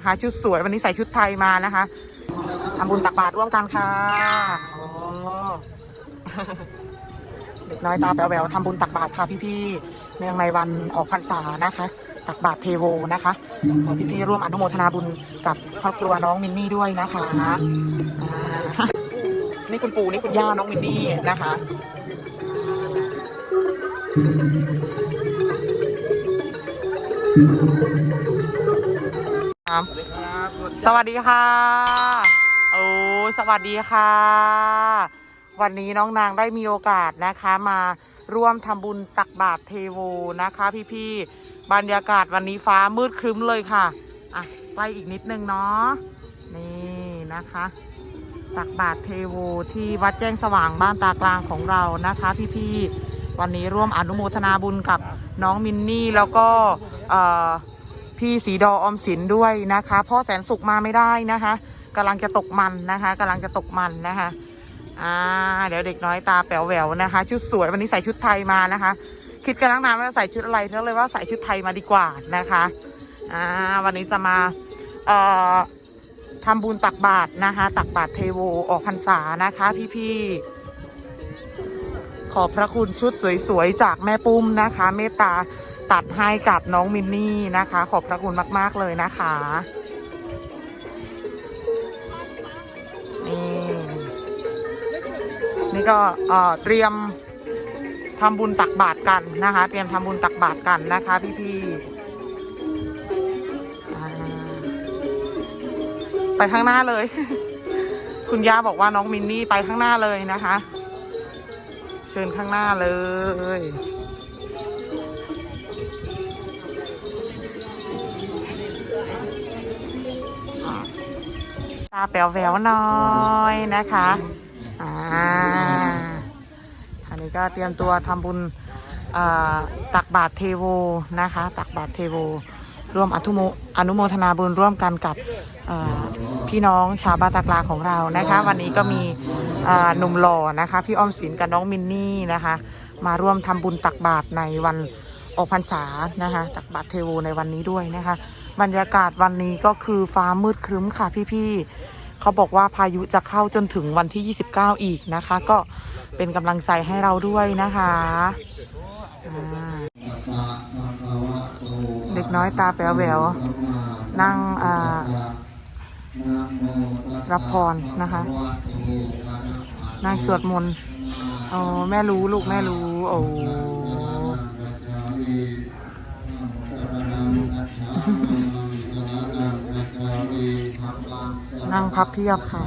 นะคะชุดสวยวันนี้ใส่ชุดไทยมานะคะทำบุญตักบาตรร่วมกันค่ะเด็กน้อยตาแป๋วๆทำบุญตักบาตรค่ะพี่ๆเนื่องในวันออกพรรษานะคะ ตักบาตรเทโวนะคะขอพี่ๆร่วมอนุโมทนาบุญกับครอบครัวน้องมินนี่ด้วยนะคะนี่คุณปู่นี่คุณย่าน้องมินนี่นะคะครับ สวัสดีค่ะ โอ้สวัสดีค่ะ วันนี้น้องนางได้มีโอกาสนะคะมาร่วมทำบุญตักบาตรเทโวนะคะ พี่ๆ บรรยากาศวันนี้ฟ้ามืดครึ้มเลยค่ะ อะไปอีกนิดนึงเนาะ นี่นะคะ ตักบาตรเทโวที่วัดแจ้งสว่างบ้านตากลางของเรานะคะ พี่ๆ วันนี้ร่วมอนุโมทนาบุญกับน้องมินนี่แล้วก็เอ่อ พี่สีดออมสินด้วยนะคะ พ่อแสนสุขมาไม่ได้นะคะกำลังจะตกมันนะคะกำลังจะตกมันนะคะอ่าเดี๋ยวเด็กน้อยตาแป๋วแหววนะคะ ชุดสวยวันนี้ใส่ชุดไทยมานะคะ คิดกันตั้งนานว่าใส่ชุดอะไรเท่าเลยว่าใส่ชุดไทยมาดีกว่านะคะอ่าวันนี้จะมาเอ่อทำบุญตักบาตรนะคะ ตักบาตรเทโวออกพรรษานะคะ พี่ๆขอบพระคุณชุดสวยๆจากแม่ปุ้มนะคะ เมตตา ตัดให้กับน้องมินนี่นะคะ ขอบพระคุณมาก ๆ เลยนะคะนี่นี่ก็เอ่อเตรียมทำบุญตักบาตรกันนะคะ เตรียมทำบุญตักบาตรกันนะคะ พี่ๆไปข้างหน้าเลย คุณย่าบอกว่าน้องมินนี่ไปข้างหน้าเลยนะคะ เชิญข้างหน้าเลยาแป๋วแหววน้อยนะคะอ่าอันนี้ก็เตรียมตัวทำบุญอ่าตักบาตรเทโวนะคะ ตักบาตรเทโวร่วมอนุโมอนุโมทนาบุญร่วมกันกับพี่น้องชาวบ้านตากลาของเรานะคะ วันนี้ก็มีอ่าหนุ่มหล่อนะคะ พี่อ้อมสินกับน้องมินนี่นะคะ มาร่วมทำบุญตักบาตรในวันออกพรรษานะคะ ตักบาตรเทโวในวันนี้ด้วยนะคะ บรรยากาศวันนี้ก็คือฟ้ามืดครึ้มค่ะพี่ๆเขาบอกว่าพายุจะเข้าจนถึงวันที่ 29 อีกนะคะ ก็เป็นกำลังใจให้เราด้วยนะคะเด็กน้อยตาแป๋วแหววนั่งอ่ารับพรนะคะนั่งสวดมนต์โอ้แม่รู้ลูกแม่รู้ โอ้ นั่งพับเพียบค่ะ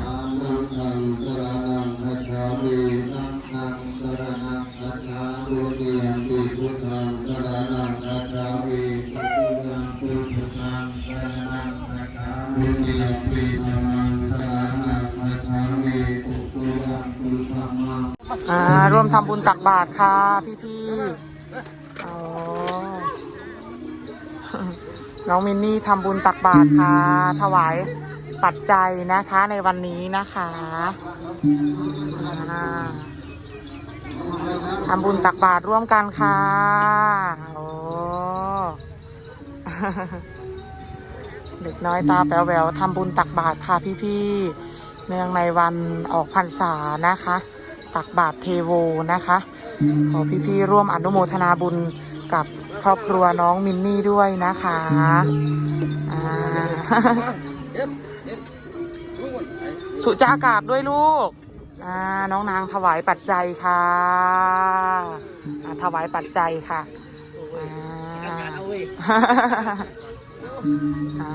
อ่าร่วมทำบุญตักบาตรค่ะพี่ น้องมินนี่ทำบุญตักบาตรค่ะ ถวายปัจจัยนะคะในวันนี้นะคะอ่าทำบุญตักบาตรร่วมกันค่ะโอ้เด็กน้อยตาแป๋วแหววทำบุญตักบาตรค่ะพี่ๆเนื่องในวันออกพรรษานะคะ ตักบาตรเทโวนะคะขอพี่ๆร่วมอนุโมทนาบุญกับ ครอบครัวน้องมินนี่ด้วยนะคะอ่าถูกจ้ากราบด้วยลูกอ่าน้องนางถวายปัจจัยค่ะอ่าถวายปัจจัยค่ะอ่าอ่า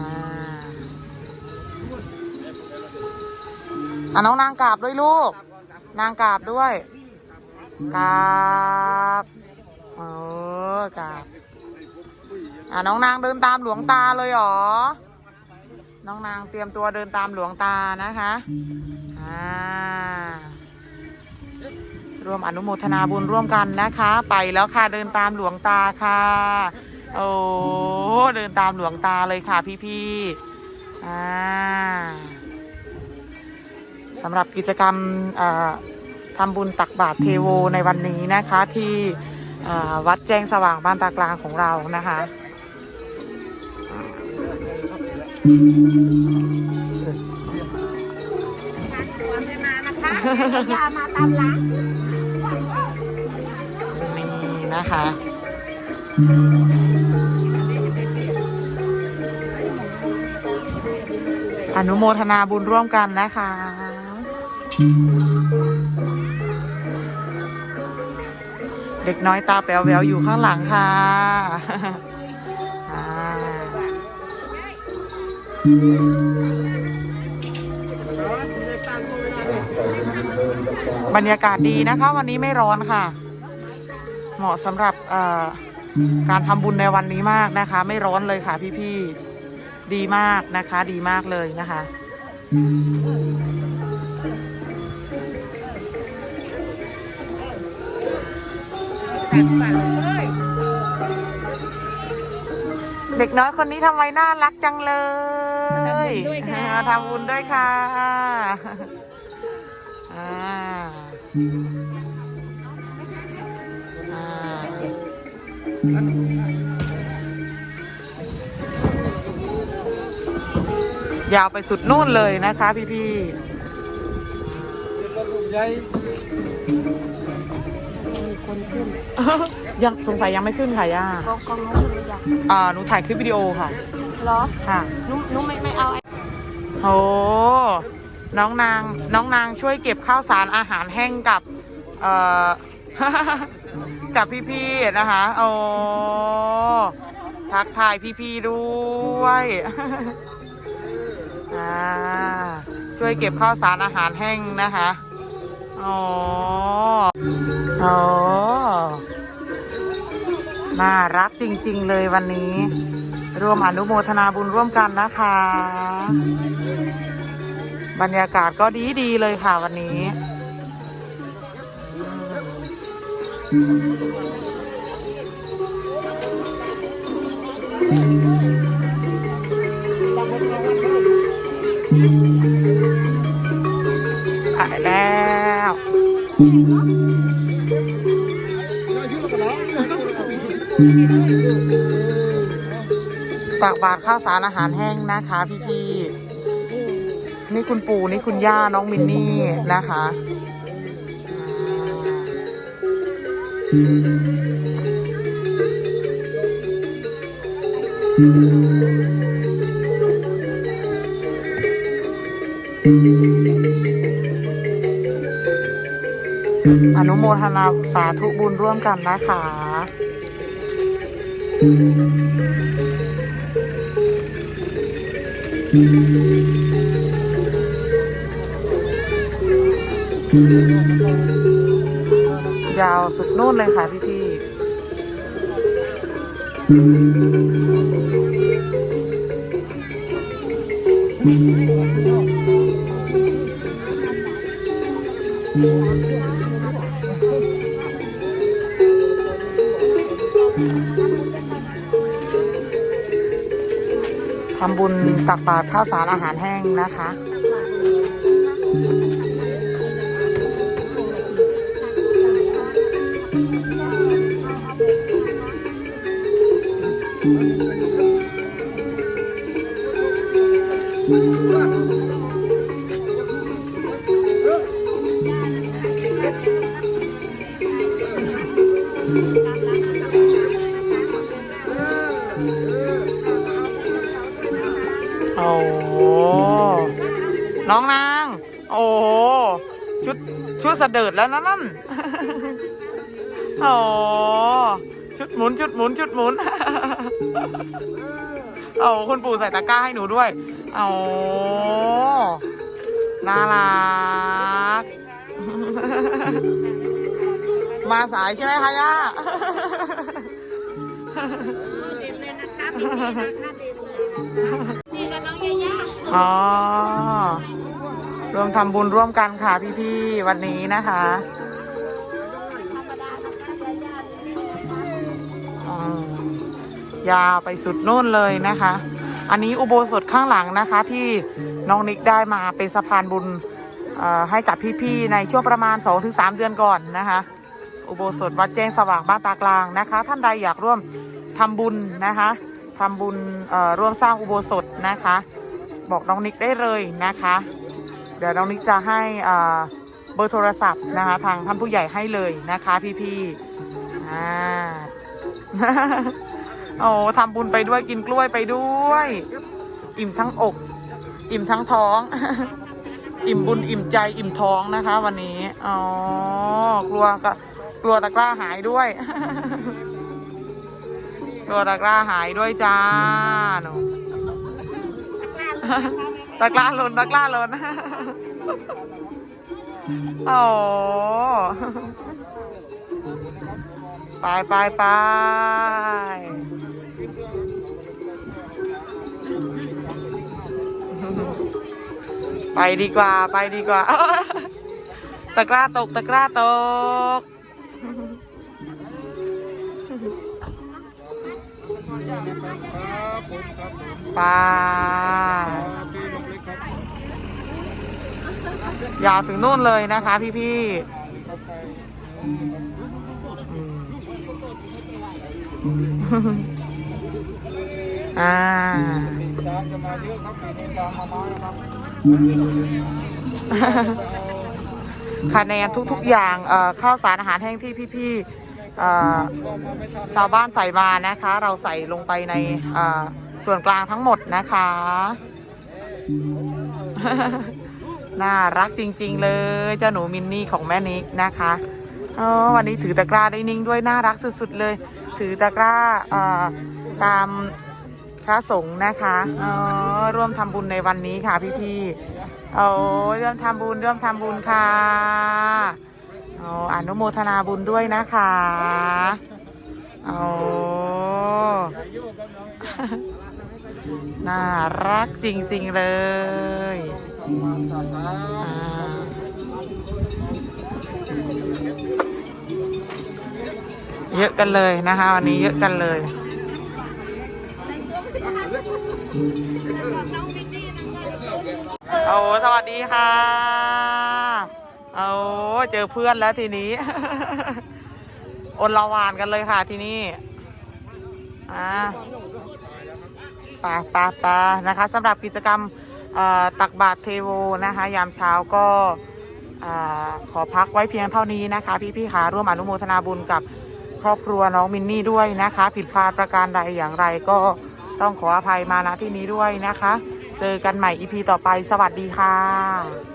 อะน้องนางกราบด้วยลูก นางกราบด้วยกราบเออ กาบอะน้องนางเดินตามหลวงตาเลยหรอ น้องนางเตรียมตัวเดินตามหลวงตานะคะอ่ารวมอนุโมทนาบุญร่วมกันนะคะ ไปแล้วค่ะเดินตามหลวงตาค่ะ โอ้เดินตามหลวงตาเลยค่ะพี่ๆอ่าสำหรับกิจกรรมทำบุญตักบาตรเทโวในวันนี้นะคะที่ วัดแจ้งสว่างบ้านตากลางของเรานะคะยามาตามหลังนี่นะคะอนุโมทนาบุญร่วมกันนะคะ เด็กน้อยตาแป๋วแหววอยู่ข้างหลังค่ะอ่าบรรยากาศดีนะคะ วันนี้ไม่ร้อนค่ะ เหมาะสำหรับเอ่อการทำบุญในวันนี้มากนะคะ ไม่ร้อนเลยค่ะพี่ๆดีมากนะคะ ดีมากเลยนะคะ เด็กน้อยคนนี้ทำไมน่ารักจังเลยทำบุญด้วยค่ะทำบุญด้วยค่ะอ่าอ่ายาวไปสุดนู่นเลยนะคะพี่มี คนขึ้นๆยังสงสัยยังไม่ขึ้นค่ะย่ากองกองนู้นเลยอยากอ่าหนูถ่ายคลิปวิดีโอค่ะเหรอค่ะนุ้นุ้ไม่ไม่เอาไอ้โหน้องนางน้องนางช่วยเก็บข้าวสารอาหารแห้งกับเอ่อ กับพี่ๆนะคะโอ้ทักทายพี่ๆด้วยอ่าช่วยเก็บข้าวสารอาหารแห้งนะคะอ๋อ อ๋อ น่ารักจริง ๆ เลยวันนี้ ร่วมอนุโมทนาบุญร่วมกันนะคะ บรรยากาศก็ดีดีๆเลยค่ะวันนี้ ไปแล้ว ตักบาตรข้าวสารอาหารแห้งนะคะพี่ๆนี่คุณปู่นี่คุณย่าน้องมินนี่นะคะอนุโมทนาสาธุบุญร่วมกันนะคะ ยาวสุดนู่นเลยค่ะพี่ๆ ทำบุญตักบาตรข้าวสารอาหารแห้งนะคะ เสดิร์ดแล้วนะนั่นโอ้โหชุดหมุนชุดหมุนชุดหมุนโอ้คุณปู่ใส่ตะกร้าให้หนูด้วยโอ้น่ารัก มาสายใช่ไหมคะย่าเด่นเลยนะคะพี่เด่นนะคะเด่นเลยนี่กับน้องยาย่าอ๋อ รวมทำบุญร่วมกันค่ะพี่ๆวันนี้นะคะยาวไปสุดนู่นเลยนะคะ อันนี้อุโบสถข้างหลังนะคะที่น้องนิกได้มาเป็นสะพานบุญให้กับพี่ๆในช่วงประมาณ 2-3 เดือนก่อนนะคะ อุโบสถวัดแจ้งสว่างบ้านตากลางนะคะ ท่านใดอยากร่วมทำบุญนะคะทำบุญร่วมสร้างอุโบสถนะคะ บอกน้องนิกได้เลยนะคะ เดี๋ยวน้องนิกจะให้เบอร์โทรศัพท์นะคะ ทางท่านผู้ใหญ่ให้เลยนะคะ พี่ๆอ่าโอ้ทำบุญไปด้วยกินกล้วยไปด้วย อิ่มทั้งอก อิ่มทั้งท้อง อิ่มบุญอิ่มใจอิ่มท้องนะคะ วันนี้อ๋อกลัวก็กลัวตะกร้าหายด้วย กลัวตะกร้าหายด้วยจ้าหนู ตะกร้าล่นตะกร้าล่นโอ้ไปไปไปไปดีกว่าไปดีกว่าตะกร้าตกตะกร้าตกไป ยาวถึงนู่นเลยนะคะ พี่พี่อ่าคะแนนทุกๆอย่างเอ่อข้าวสารอาหารแห้งที่พี่ๆเอ่อชาวบ้านใส่มานะคะ เราใส่ลงไปในเอ่อส่วนกลางทั้งหมดนะคะ น่ารักจริง ๆ เลย เจ้าหนูมินนี่ของแม่นิกนะคะอ๋อวันนี้ถือตะกร้าได้นิ่งด้วยน่ารักสุด ๆ เลย ถือตะกร้าตามพระสงฆ์นะคะอ๋อร่วมทำบุญในวันนี้ค่ะพี่ๆโอ้ร่วมทำบุญร่วมทำบุญค่ะโอ้อนุโมทนาบุญด้วยนะคะโอ้ น่ารักจริง ๆ เลยเยอะกันเลยนะคะ วันนี้เยอะกันเลยโอ้สวัสดีค่ะโอ้เจอเพื่อนแล้วทีนี้อนละวานกันเลยค่ะทีนี้อ่า ปาปาปานะคะสำหรับกิจกรรมตักบาตรเทโวนะคะ ยามเช้าก็ขอพักไว้เพียงเท่านี้นะคะ พี่ๆค่ะร่วมอนุโมทนาบุญกับครอบครัวน้องมินนี่ด้วยนะคะ ผิดพลาดประการใดอย่างไรก็ต้องขออภัยมาณที่นี้ด้วยนะคะ เจอกันใหม่อีพีต่อไปสวัสดีค่ะ